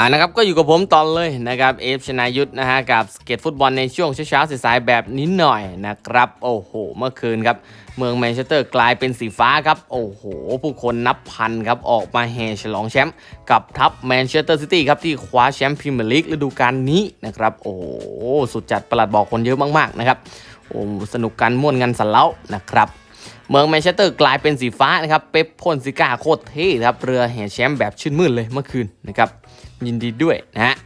อ่านะครับก็อยู่กับผมตอนเลยนะครับเอฟชนายุทธนะฮะกับสเก็ตฟุตบอลในช่วงเช้าๆสายๆแบบนี้หน่อยนะครับโอ้โห เมื่อคืนครับ เมืองแมนเชสเตอร์กลายเป็นสีฟ้าครับโอ้โห ผู้คนนับพันครับออกมาแห่ฉลองแชมป์กับทัพแมนเชสเตอร์ซิตี้ครับที่คว้าแชมป์พรีเมียร์ลีกฤดูกาลนี้นะครับโอ้โห สุดจัดประหลัดบอกคนเยอะมากๆนะครับโอ้สนุกกันม่วนกันสันเล้านะครับเมืองแมนเชสเตอร์กลายเป็นสีฟ้านะครับเป๊ปพ่นซิก้าโคตรเท่ครับเรือแห่แชมป์แบบชื่นมื่นเลยเมื่อคืนนะครับ ยินดีด้วยนะฮะ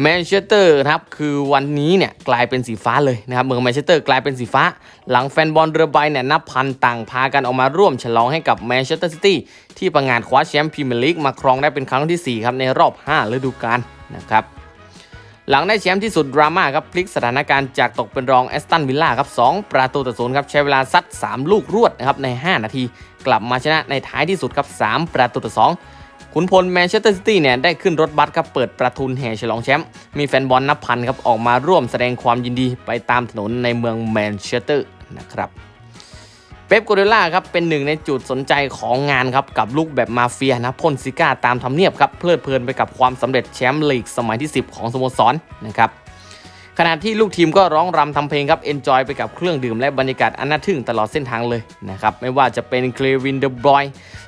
แมนเชสเตอร์นะครับคือวันนี้เนี่ยกลายเป็นสีฟ้าเลยนะครับเมืองแมนเชสเตอร์กลายเป็นสีฟ้า หลังแฟนบอลเรือใบเนี่ยนับพันต่างพากันออกมาร่วมฉลองให้กับแมนเชสเตอร์ซิตี้ที่ประงานคว้าแชมป์พรีเมียร์ลีกมาครองได้เป็นครั้งที่ 4 ครับในรอบ 5 ฤดูกาลนะครับหลังได้แชมป์ที่สุดดราม่าครับพลิกสถานการณ์จากตกเป็นรองแอสตันวิลล่าครับ2ประตูต่อศูนย์ครับใช้เวลาซัด 3 ลูกรวดนะครับใน 5 นาที กลับมาชนะในท้ายที่สุดครับ3ประตูต่อ2 ขุนพลแมนเชสเตอร์ซิตี้เนี่ยได้ขึ้นรถบัสครับเปิดประทุนแห่ฉลองแชมป์มีแฟนบอลนับพันครับออกมาร่วมแสดงความยินดีไปตามถนนในเมืองแมนเชสเตอร์นะครับเป๊ปโกเดล่าครับเป็นหนึ่งในจุดสนใจของงานครับกับลูกแบบมาเฟียนะพ่นซิก้าตามทำเนียบครับเพลิดเพลินไปกับความสำเร็จแชมป์ลีกสมัยที่ 10 ของสโมสรนะครับ ณะที่ลูกทีมก็ร้องรำทำเพลงครับเอนจอยไปกับเครื่องดื่มและบรรยากาศอันน่าทึ่งตลอดเส้นทางเลยนะครับไม่ว่าจะเป็นเคลวินเดอะบรอย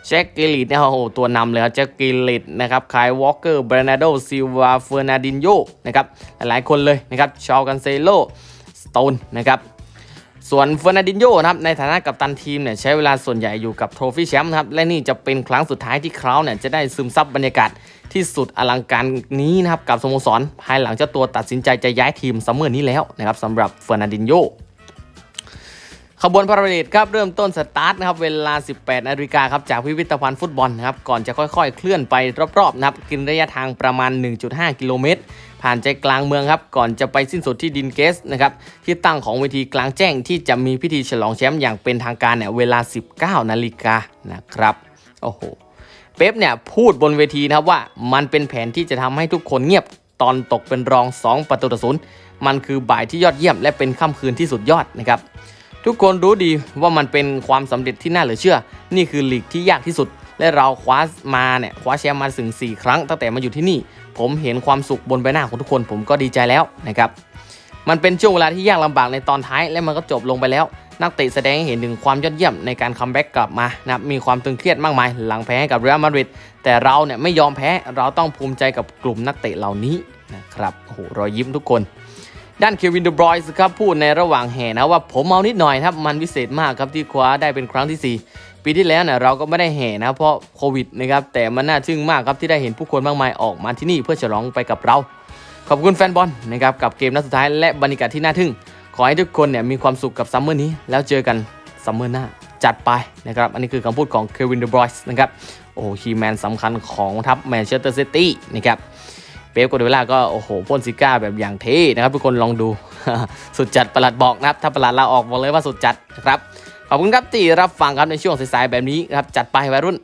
แจ็คกิลิตนะโอ้โหตัวนำเลยครับแจ็คกิลิตนะครับคายวอลเกอร์เบรนาโดซิลวาเฟอร์นาดินโยนะครับหลายๆคนเลยนะครับชาวกันเซโลสโตนนะครับ ส่วนเฟอร์นันดินโญ่นะครับในฐานะกัปตันทีมเนี่ยใช้เวลาส่วนใหญ่อยู่กับโทรฟี่แชมป์นะครับและนี่จะเป็นครั้งสุดท้ายที่เขาเนี่ยจะได้ซึมซับบรรยากาศที่สุดอลังการนี้นะครับกับสโมสร ภายหลังเจ้าตัวตัดสินใจจะย้ายทีมซัมเมอร์นี้แล้วนะครับสำหรับเฟอร์นันดินโญ ขบวนพาราดครับเริ่มต้นสตาร์ทนะครับเวลา 18นาฬิกาครับจากพิพิธภัณฑ์ฟุตบอลนะครับก่อนจะค่อยๆ เคลื่อนไปรอบๆนะครับกินระยะทางประมาณ 1.5 กิโลเมตร ผ่านใจกลางเมืองครับก่อนจะไปสิ้นสุดที่ดินเกสนะครับที่ตั้งของเวทีกลางแจ้งที่จะมีพิธีฉลองแชมป์อย่างเป็นทางการเนี่ยเวลา 19นาฬิกานะครับโอ้โหเป๊ปเนี่ยพูดบนเวทีนะครับว่ามันเป็นแผนที่จะทำให้ทุกคนเงียบตอนตกเป็นรอง 2 ประตูต่อศูนย์มันคือบ่ายที่ยอดเยี่ยมและเป็นค่ำคืนที่สุดยอดนะครับ ทุกคนรู้ดีว่ามันเป็นความสำเร็จที่น่าเหลือเชื่อ นี่คือลีกที่ยากที่สุด และเราคว้ามาเนี่ยคว้าแชมป์มาถึง 4 ครั้งตั้งแต่มาอยู่ที่นี่ ผมเห็นความสุขบนใบหน้าของทุกคน ผมก็ดีใจแล้วนะครับมันเป็นช่วงเวลาที่ยากลำบากในตอนท้ายและมันก็จบลงไปแล้ว นักเตะแสดงให้เห็นถึงความยอดเยี่ยมในการคัมแบ็กกลับมานะครับมีความตึงเครียดมากมาย หลังแพ้ให้กับเรอัลมาดริดแต่เราเนี่ยไม่ยอมแพ้เราต้องภูมิใจกับกลุ่มนักเตะเหล่านี้นะครับโอ้โหรอยยิ้มทุกคน ด้านเควินเดบรอยส์ครับพูดในระหว่างแห่นะว่าผมเมานิดหน่อยครับมันพิเศษมากครับที่คว้าได้เป็นครั้งที่ 4 ปีที่แล้วเนี่ยเราก็ไม่ได้แห่นะเพราะโควิดนะครับแต่มันน่าทึ่งมากครับที่ได้เห็นผู้คนมากมายออกมาที่นี่เพื่อฉลองไปกับเรา ขอบคุณแฟนบอลนะครับกับเกมนัดสุดท้ายและบรรยากาศที่น่าทึ่ง ขอให้ทุกคนเนี่ยมีความสุขกับซัมเมอร์นี้ แล้วเจอกันซัมเมอร์หน้าจัดไปนะครับอันนี้คือคำพูดของเควินเดบรอยส์นะครับโอ้คีแมนสำคัญของทัพแมนเชสเตอร์ซิตี้นะครับ เป๊ปโกเดเวล่าก็โอ้โหพ่นซิก้าแบบอย่างเท่นะครับทุกคนลองดู สุดจัดประหลัดบอกนะครับ ถ้าประหลัดลาออกบอกเลยว่าสุดจัดนะครับ ขอบคุณครับที่รับฟังครับในช่วงสายๆแบบนี้นะครับจัดไปวัยรุ่น